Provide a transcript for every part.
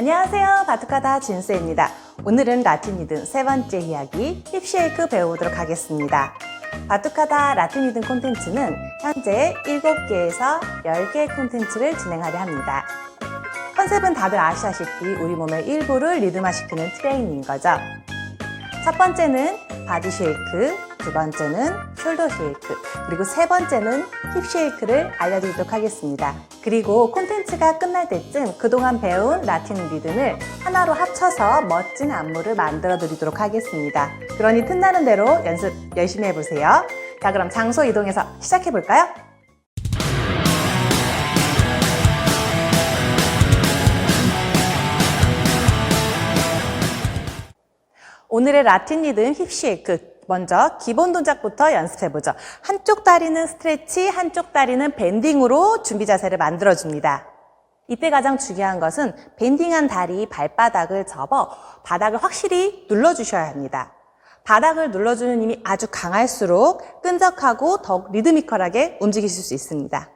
안녕하세요. 바투카다 진수입니다. 오늘은 라틴 리듬 세 번째 이야기 힙쉐이크 배워보도록 하겠습니다. 바투카다 라틴 리듬 콘텐츠는 현재 7개에서 10개의 콘텐츠를 진행하려 합니다. 컨셉은 다들 아시다시피 우리 몸의 일부를 리듬화시키는 트레이닝인 거죠. 첫 번째는 바디 쉐이크, 두 번째는 숄더 쉐이크, 그리고 세 번째는 힙 쉐이크를 알려드리도록 하겠습니다. 그리고 콘텐츠가 끝날 때쯤 그동안 배운 라틴 리듬을 하나로 합쳐서 멋진 안무를 만들어 드리도록 하겠습니다. 그러니 틈나는 대로 연습 열심히 해보세요. 자, 그럼 장소 이동해서 시작해 볼까요? 오늘의 라틴 리듬 힙쉐이크. 먼저 기본 동작부터 연습해보죠. 한쪽 다리는 스트레치, 한쪽 다리는 밴딩으로 준비 자세를 만들어줍니다. 이때 가장 중요한 것은 밴딩한 다리 발바닥을 접어 바닥을 확실히 눌러주셔야 합니다. 바닥을 눌러주는 힘이 아주 강할수록 끈적하고 더욱 리드미컬하게 움직이실 수 있습니다.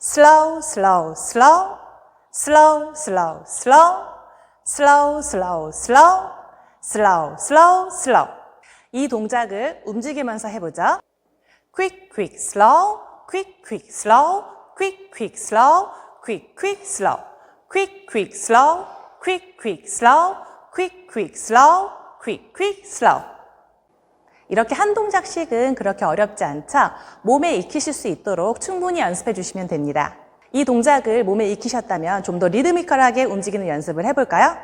slow, slow, slow, slow, slow, slow, slow, slow, slow, slow, slow, slow. 이 동작을 움직이면서 해보죠. quick, quick, slow, quick, quick, slow, quick, quick, slow, quick, quick, slow, quick, quick, slow, quick, quick, slow, quick, quick, slow, quick, quick, slow. 이렇게 한 동작씩은 그렇게 어렵지 않죠? 몸에 익히실 수 있도록 충분히 연습해 주시면 됩니다. 이 동작을 몸에 익히셨다면 좀 더 리드미컬하게 움직이는 연습을 해볼까요?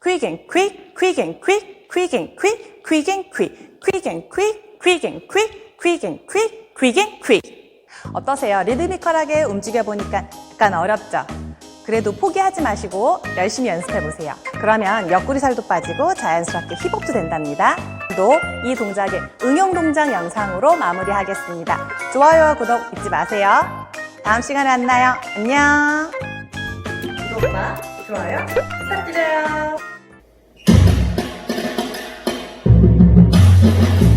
quick and quick, quick and quick, quick and quick, quick and quick, quick and quick, quick and quick, quick and quick, quick and quick. 어떠세요? 리드미컬하게 움직여 보니까 약간 어렵죠? 그래도 포기하지 마시고 열심히 연습해 보세요. 그러면 옆구리 살도 빠지고 자연스럽게 힙업도 된답니다. 또이 동작의 응용 동작 영상으로 마무리하겠습니다. 좋아요와 구독 잊지 마세요. 다음 시간에 만나요. 안녕. 구독과 좋아요 부탁드려요. Thank you.